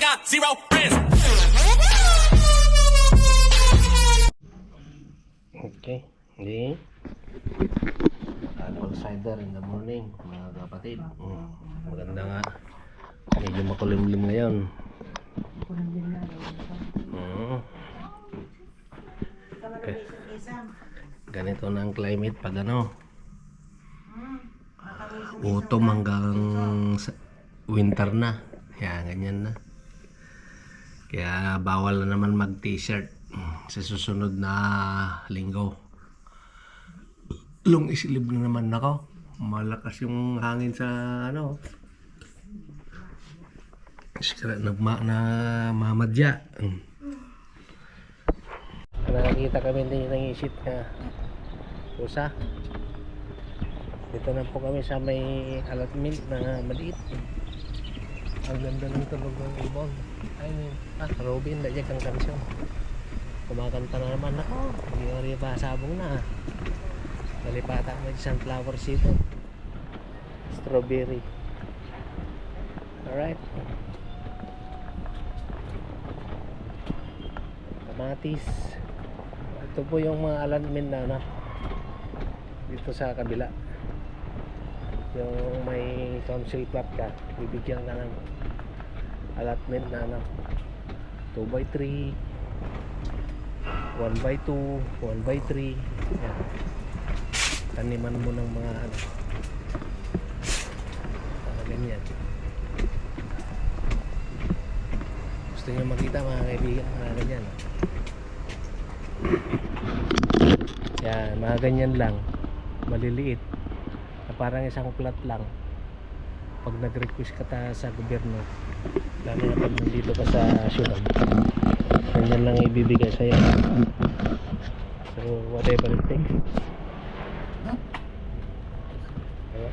got zero friends. Okay. Hindi. Apple cider in the morning, mga kapatid. Mm. Maganda nga. Medyo makulimlim ngayon. Mm. Okay. Ganito na ang climate pag ano. Autumn hanggang winter na. Kaya ganyan na. Kaya bawal na naman mag t-shirt sa susunod na linggo. Long sleeve na naman ako. Malakas yung hangin sa ano. Sikra nagma na mamadya. Nakakita kami din ng isit na pusa. Dito na po kami sa may alatmint na maliit. Ang ganda ng tulog ng ibon. Ay, ah, Robin, dahil kang kansyon. Kumakanta na naman ako. Hindi ko rin pa sabong na. Nalipata mo yung sunflower seed. Strawberry. Alright. Kamatis. Ito po yung mga alanmin na ano, dito sa kabila. Yung may council plot ka, bibigyan ka ng allotment na ano, 2 by 3 1 by 2 1 by 3 yan. taniman mo ng mga ano. Mga ganyan. Gusto nyo makita mga kaibigan mga ganyan. Yan mga ganyan lang. Maliliit parang isang plat lang. Pag nag-request ka ta sa gobyerno lalo na pag nandito ka sa syudad ganyan lang ibibigay sa'yo. So whatever it takes. Ayan.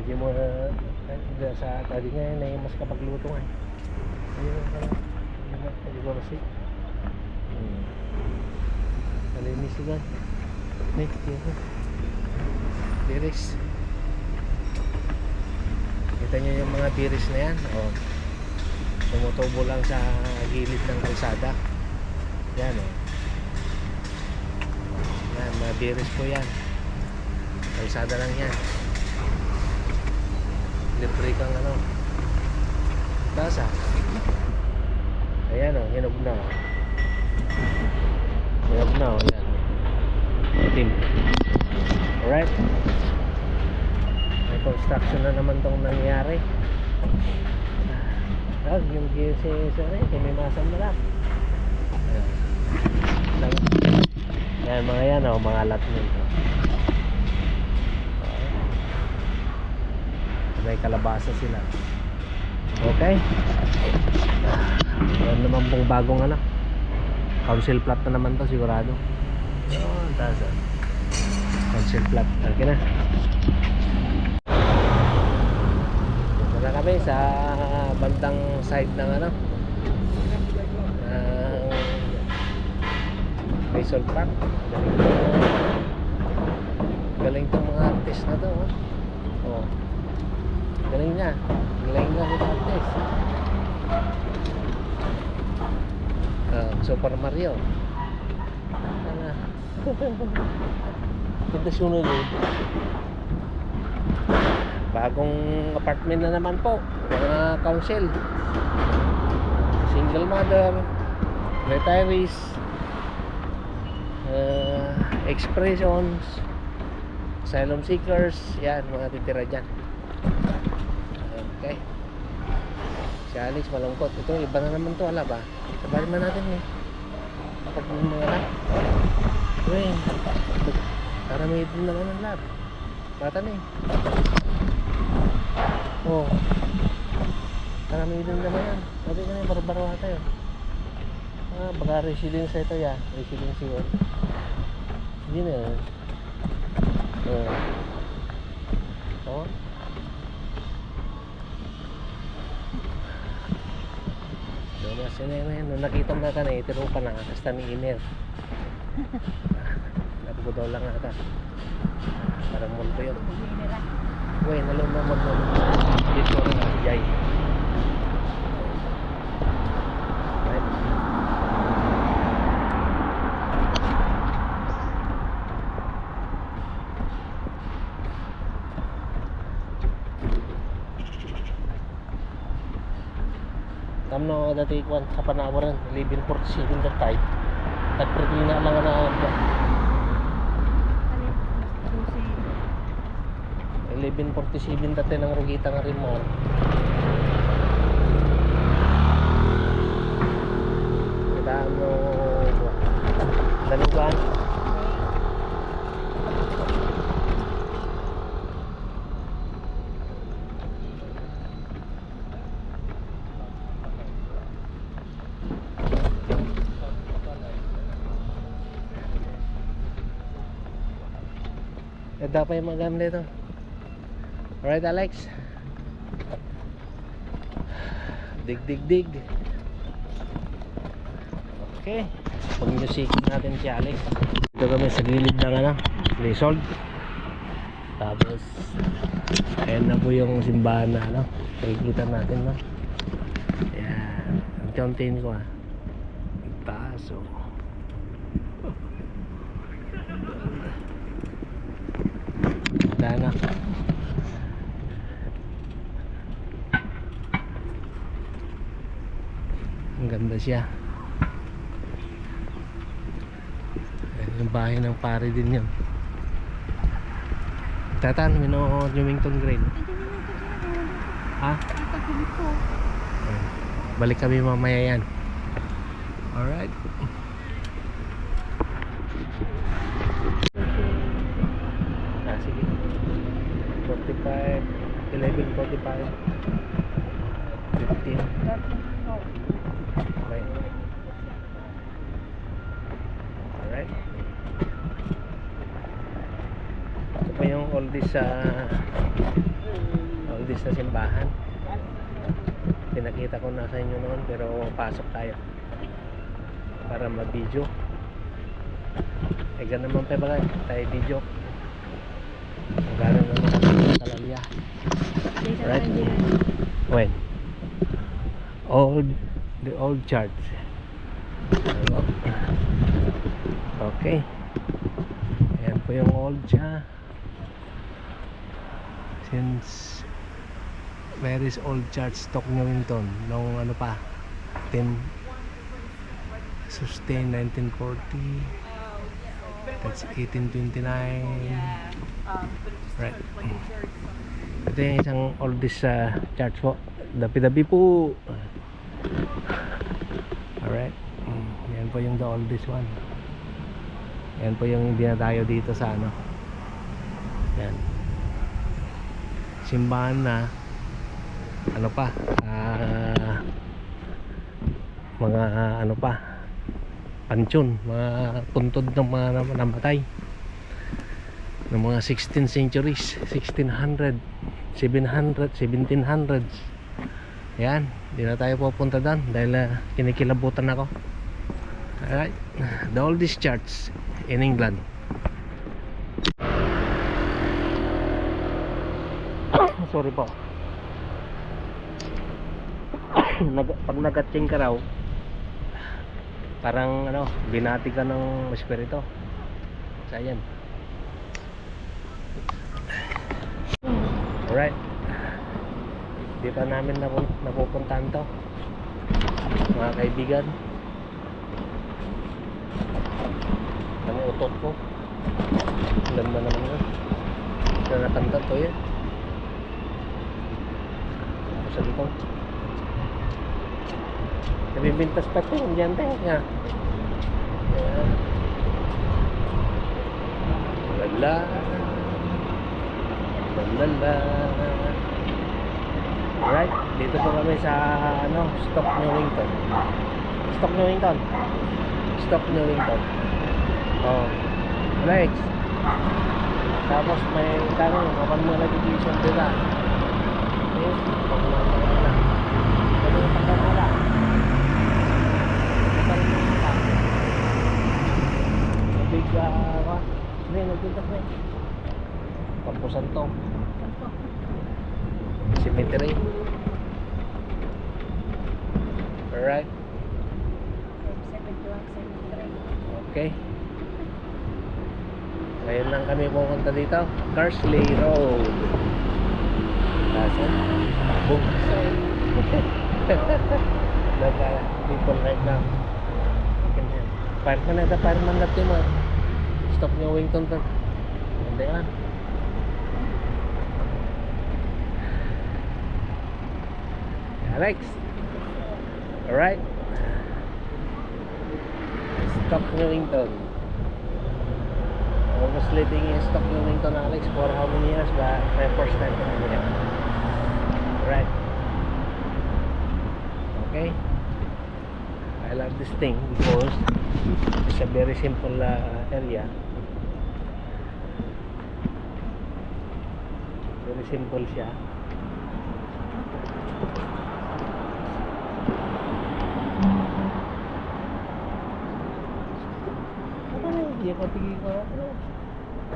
Medyo mo uh, sa tadi nga na mas kapagluto nga. Ayun na pala. Ayun na, hindi ko kasi. Hmm. Malinis ko gan. Nick. Kita nyo yung mga biris na yan. Oh. Tumutubo lang sa gilid ng kalsada. Yan oh. Yan, mga biris po yan. Kalsada lang yan libre kang ano. Tasa ayan o hinog na. Hinog na o yan. Itim alright. May construction na naman tong nangyari. Ah yung GC sa rin may masam na lang ayan Lang- yan mga yan o mga lot nito may kalabasa sila. Okay? Yan naman pong bagong ano council plot na naman to sigurado. Yun tasa. Council plot. Okay na. Punta na kami sa bandang side ng ano ng Quezon Park. Galing tong mga artist na to oh. oh. Galing na. Galing na kita artist. Ah, Super Mario. Ano? Ganda sunod eh. Bagong apartment na naman po. Mga council. Single mother. Retirees. Uh, expressions. Asylum seekers. Yan, mga titira dyan. Okay. Si Alex malungkot. Ito, iba na naman to, ala ba? Sabay man natin eh. Kapag mga lab. Uy, para may din naman ang lab. Bata na eh. Oo. Oh. Para may din naman yan. Sabi ka na yung barbaro ata yun. Ah, baka residence ito ya. Residence yun. Hindi na yun. Oo. Oh. Mas yun yun. Nung nakita mo na ka na, itiro pa na. Basta ni email. Nabi ko daw lang ata. Parang multo yun. Uy, nalun naman nalun. Dito na, yay. Right. Tamno dati kwan sa panawaran 1147 that time. Nagpretina lang na na 1147 dati ng rugita nga rin mo. Kita mo dalugan. Eh, dapat yung magam dito. Alright, Alex. Dig, dig, dig. Okay. Pag-music natin si Alex. Dito kami sa gilid ng ano, resort. Tapos, ayan na po yung simbahan na ano. Nakikita natin, no? Ayan. Ang countain ko, ah. Taas, oh. Wala na. Ang ganda siya. Ayan, yung bahay ng pare din yun. Tatan, mino Newington Green. Ha? Balik kami mamaya yan. Alright. 45, 15. Okay. Alright. Ito pa yung oldies sa oldies na simbahan. Pinakita ko na sa inyo noon pero pasok tayo para mag-video. Ganun naman pa ba tayo video. Gano'n naman ang talalya. Right. When? Old, the old church. Okay. Ayan po yung old siya. Since where is old church Stock Newington nung ano pa 10 sustain 1940 that's 1829 right ito yung isang oldest sa church po. Dapi-dapi po. Alright. Mm, yan po yung the oldest one. Yan po yung dinadayo dito sa ano. Yan. Simbahan na ano pa ah, mga ah, ano pa pansyon mga puntod ng mga nam- namatay ng mga 16th centuries 1600 700 1700s yan di na tayo pupunta doon dahil ah, kinikilabutan ako. Alright the oldest church in England. Sorry po. Pag nagatsing ka raw parang ano binati ka ng espiritu. Sa yan alright. Di pa namin napun- napupuntahan to. Mga kaibigan. Ang utot ko. Ang ganda naman yun. Na nakanta to yan sa dito Nabibintas pa ito, yung dyan tayo nga. Ayan. Lalala. Alright, dito po kami sa ano, Stock Newington. Stock Newington. Stock Newington. Oh. Next. Tapos may tanong, kapan mo nag-edition nila? Okay, pag mo na. Pag mo na. Eh. Pampusan to. Cemetery. Alright. Okay. Ngayon lang kami pumunta dito. Carsley Road. Kaso, boom. Naga, uh, people right now. Parang ka na, parang man natin man. Stop niyo Wington. Hindi lang. Alex. Alright. Stop Newington. Almost living in Stock Newington, Alex, for how many years? But my first time to here. Right. Okay. I love this thing because it's a very simple uh, area. Very simple siya. Ano na, hindi ako tigil ko.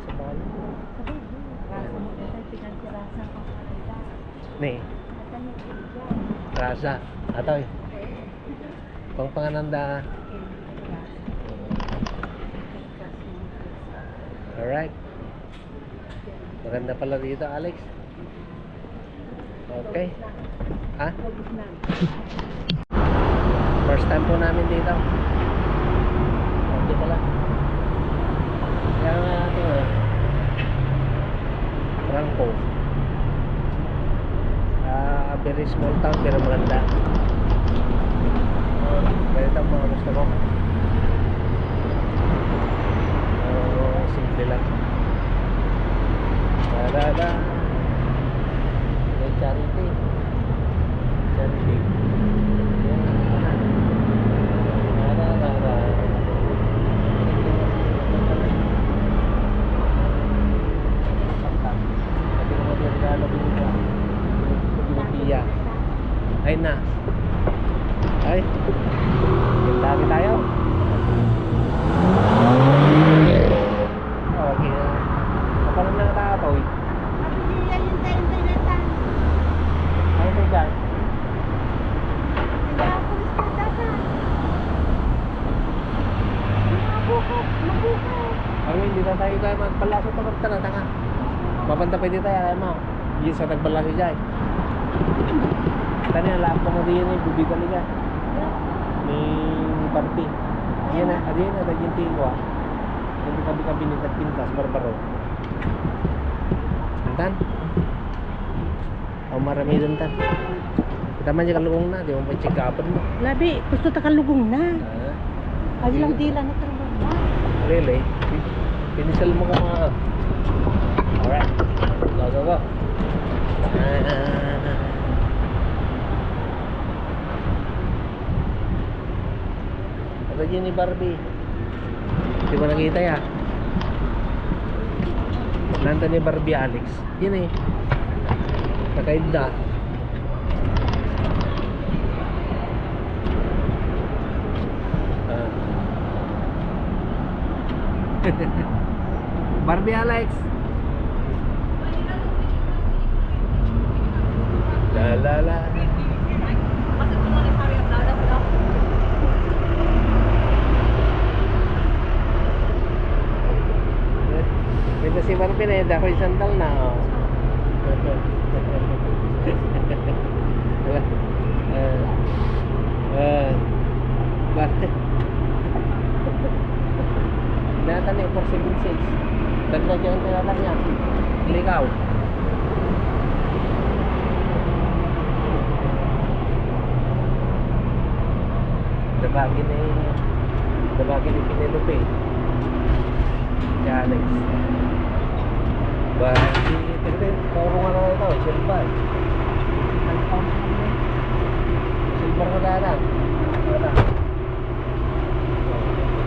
Sa bali. Ni, rasa. Atoy. Pang pangananda. Alright. Maganda pala dito, Alex. Okay. Ha? First time po namin dito. Okay pala. Kaya nga natin eh. Franco. Ah, very small town pero maganda. Uh, ganito ang mga gusto ko. Oh, simple lang. Da-da-da. May charity. Charity. Yan. Da-da-da-da. Sabi ko na din regalo ko dito. Pinutiya. Ay na. Ay. Yung lagi tayo. Okay na. Kapalan na tao eh. Ay, may dyan. Ay, hindi na tayo tayo magpalaso pa magta na tanga. Pwede tayo, ayaw mo. Yun sa nagpalaso dyan. Tani, lahat mo din yun, bubi talaga. Ni Parti. Yan na, adi na, daging tingin ko ah. Hindi kabi-kabi ni Pintas, barbaro. Antan? O marami dun tan. Kita man dyan kalugong na, di mo pa check upon mo. Labi, gusto ta kalugong na. Ah, Ay lang dila na kalugong na. really? Pinisal mo ko mga... Alright. Go, go, go. Ano yun ni Barbie? Di ba nakita ya? Nandun ni Barbie Alex. Yun eh. Nakaid na. Ah. Barbie Alex. La la la. Si Barbie na yun. Ako yung sandal na. Oh. Eh, eh, Barbie. Natan eh, for 7 Dagdag yung tinatan niya. Ligaw. Dabagi ni Dabagi ni Penelope. Si Alex. Ba, si Tigre, kaurungan na ito, silver. Silver ko na lang. Wala.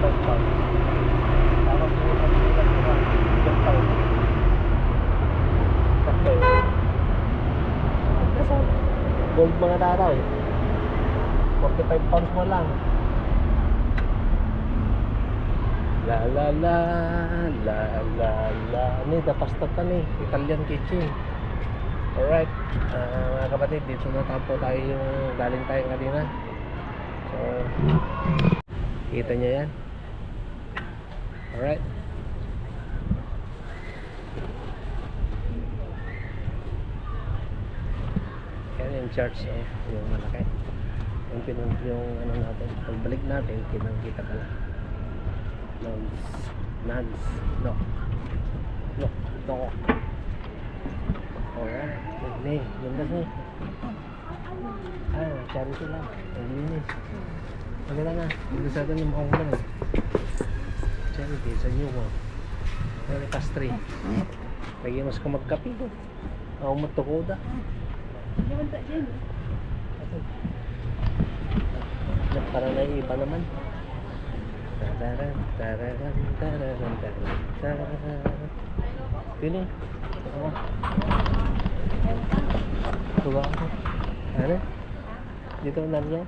Tapos. Gold mga tataw eh. 45 pounds mo lang. La la la la la la. Ni da pasta ta ni Italian kitchen. Alright, ah, mga kapatid, dito na tapo tayo yung galing tayo kanina. So, kita nyo yan. Alright. Yan yung church, oh, yung malaki. Yung pinun yung ano natin, pagbalik natin, kitang-kita ka lang. Nuns, nuns, no. No, no. Alright, hindi, ganda siya. Ah, charity lang. Ang linis. Maganda nga, dito sa atin yung mukhang lang. Charity, sa new mo. Ano pastry. Lagi mas ka magkapi ko. Ako matukoda. Para na iba naman. Tararan, tararan, tararan, tararan, tararan. Pili. Ako. Tuwa ako. Ano? Dito na niya.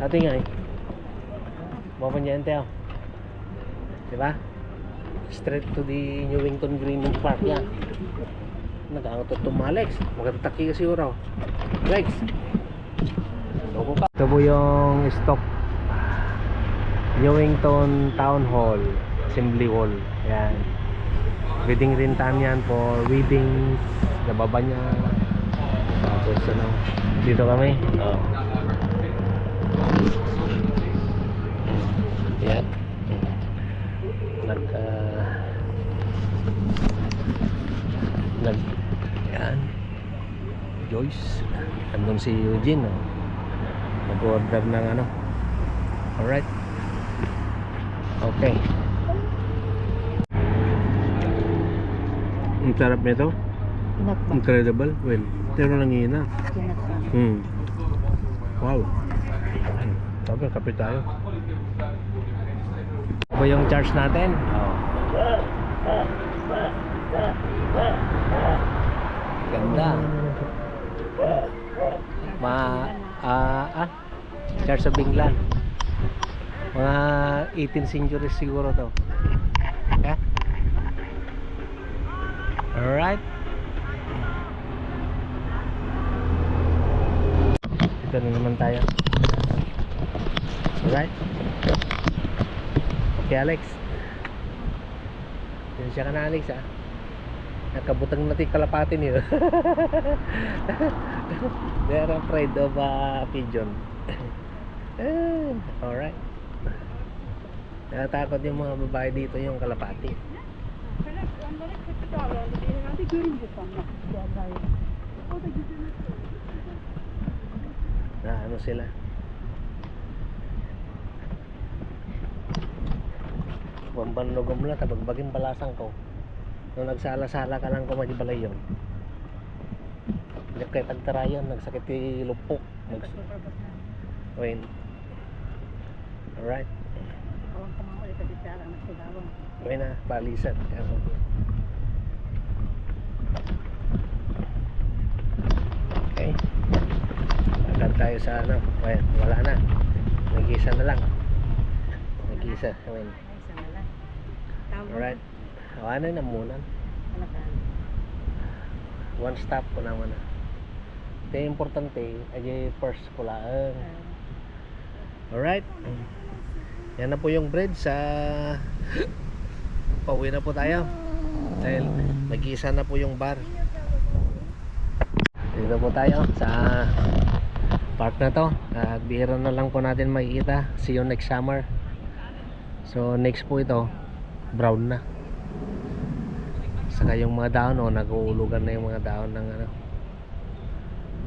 Ate nga eh. Mapanyente ako. Diba? Straight to the Newington Green Park yan. Nag-angot to Alex. Magtataki kasi uraw. Lex. Ito po yung stock. Newington Town Hall. Assembly Hall. Yan. Wedding rin time yan for weddings. Nababa niya. Tapos ano. Dito kami. Oh. Yan. Nag ah, nag yan Joyce andun si Eugene oh. Nag-order ng ano. Alright. Okay. Ang sarap nito. Incredible. Well pero Pinakbak. hmm. Wow. Hmm. sabi kape tayo. Ito yung charge natin. Ganda. Ma ah ah Church of England. Mga 18th century siguro to. Yeah. Alright. Ito na naman tayo. Alright. Okay, Alex. Yan siya ka na, Alex, ah. Nakabutang natin kalapati niyo. They are afraid of uh, pigeon. Eh, Alright. Natatakot yung mga babae dito yung kalapati. Na ano sila? Wamban lugom la tabagbagin balasang ko. Nung nagsala-sala ka lang ko magibalay yun. Hindi kay tagtarayan, nagsakit yung lupok. Nags Wait. Alright. Okay na, balisan. Ano. Okay. Agad tayo sa ano. Ayan, wala na. Nag-isa na lang. Nag-isa. Ayan. Alright. Awanan na muna. One stop ko naman na. Yung importante, ay first ko lang. Alright. Yan na po yung bread sa Pauwi na po tayo. Dahil nag-iisa na po yung bar. Dito po tayo sa park na to. At bihira na lang po natin makikita. See you next summer. So next po ito, brown na. Saka yung mga dahon, oh, nag-uulugan na yung mga dahon ng ano.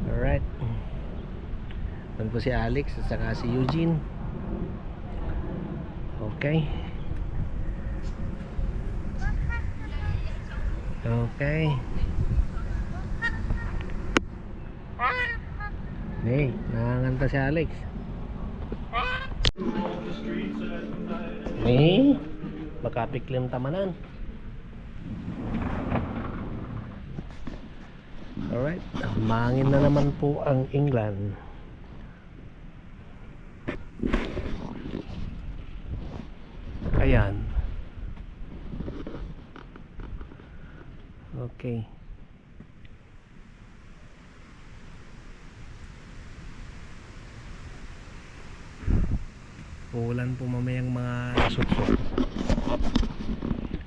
Alright. Doon po si Alex at saka si Eugene. Okay. Okay. Hey, nakanganta si Alex. Eh, baka piklim tamanan. Alright, mangin na naman po ang England. Okay. Uulan po mamayang mga sutso.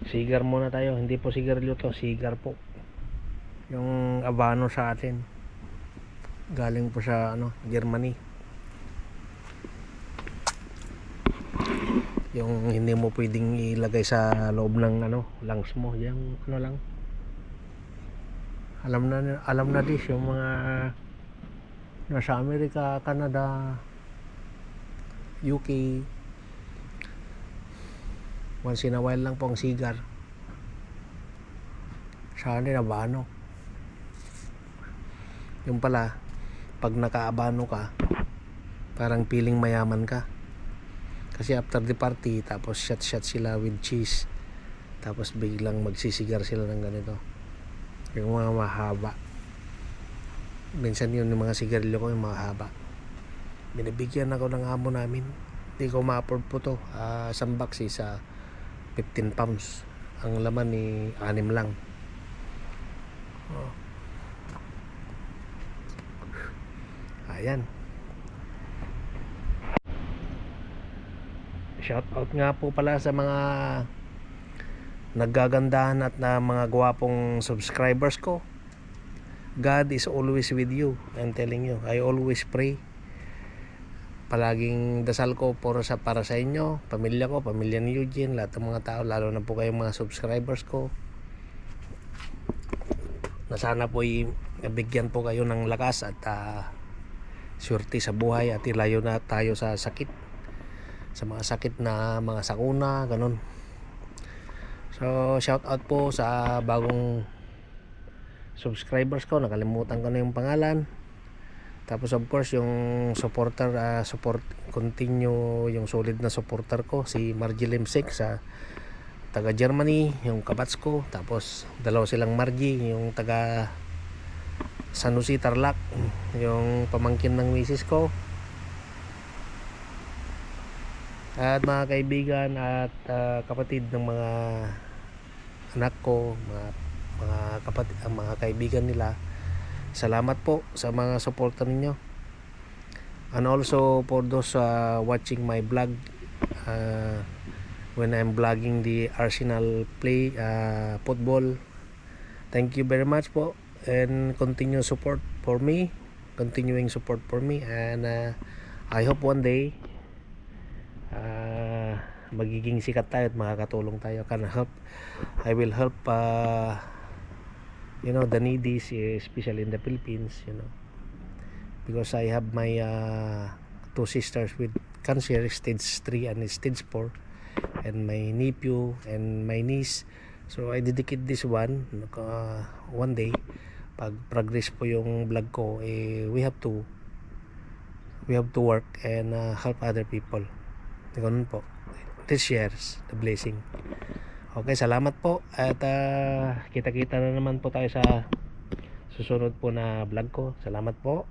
Sigar muna tayo. Hindi po sigarilyo to. Sigar po. Yung abano sa atin. Galing po sa ano, Germany. Yung hindi mo pwedeng ilagay sa loob ng ano, lungs mo. Yung ano lang. Alam na alam na dis yung mga nasa Amerika, Canada, UK. Once in a while lang po ang sigar. Sa akin abano. Yung pala, pag nakaabano ka, parang feeling mayaman ka. Kasi after the party, tapos shot-shot sila with cheese. Tapos biglang magsisigar sila ng ganito. Yung mga mahaba. Minsan yun yung mga sigarilyo ko yung mahaba. Binibigyan ako ng amo namin. Hindi ko ma-afford po to. Ah, isang box is ah, 15 pounds. Ang laman ni anim lang. Oh. Ayan. Shout out nga po pala sa mga naggagandahan at na mga gwapong subscribers ko. God is always with you. I'm telling you. I always pray. Palaging dasal ko para sa para sa inyo, pamilya ko, pamilya ni Eugene, lahat ng mga tao, lalo na po kayong mga subscribers ko. Na sana po bigyan po kayo ng lakas at ah, swerte sa buhay at ilayo na tayo sa sakit. Sa mga sakit na mga sakuna, ganun. So, shout out po sa bagong subscribers ko. Nakalimutan ko na yung pangalan. Tapos of course yung supporter ah, support continue yung solid na supporter ko si Margie Limsek sa taga Germany, yung kabats ko. Tapos dalawa silang Margie, yung taga San Jose Tarlac, yung pamangkin ng misis ko. At mga kaibigan at ah, kapatid ng mga anak ko, mga mga kapatid, ang mga kaibigan nila. Salamat po sa mga suporta ninyo. And also for those uh, watching my vlog uh, when I'm vlogging the Arsenal play uh, football. Thank you very much po and continue support for me, continuing support for me and uh, I hope one day uh, magiging sikat tayo at makakatulong tayo. Can help I will help uh, you know the needy especially in the Philippines you know. Because I have my uh, two sisters with cancer stage 3 and stage 4 and my nephew and my niece. So I dedicate this one uh, one day. Pag progress po yung vlog ko eh, we have to we have to work and uh, help other people ganun po. This shares the blessing. Okay salamat po. At uh, kita kita na naman po tayo sa susunod po na vlog ko. Salamat po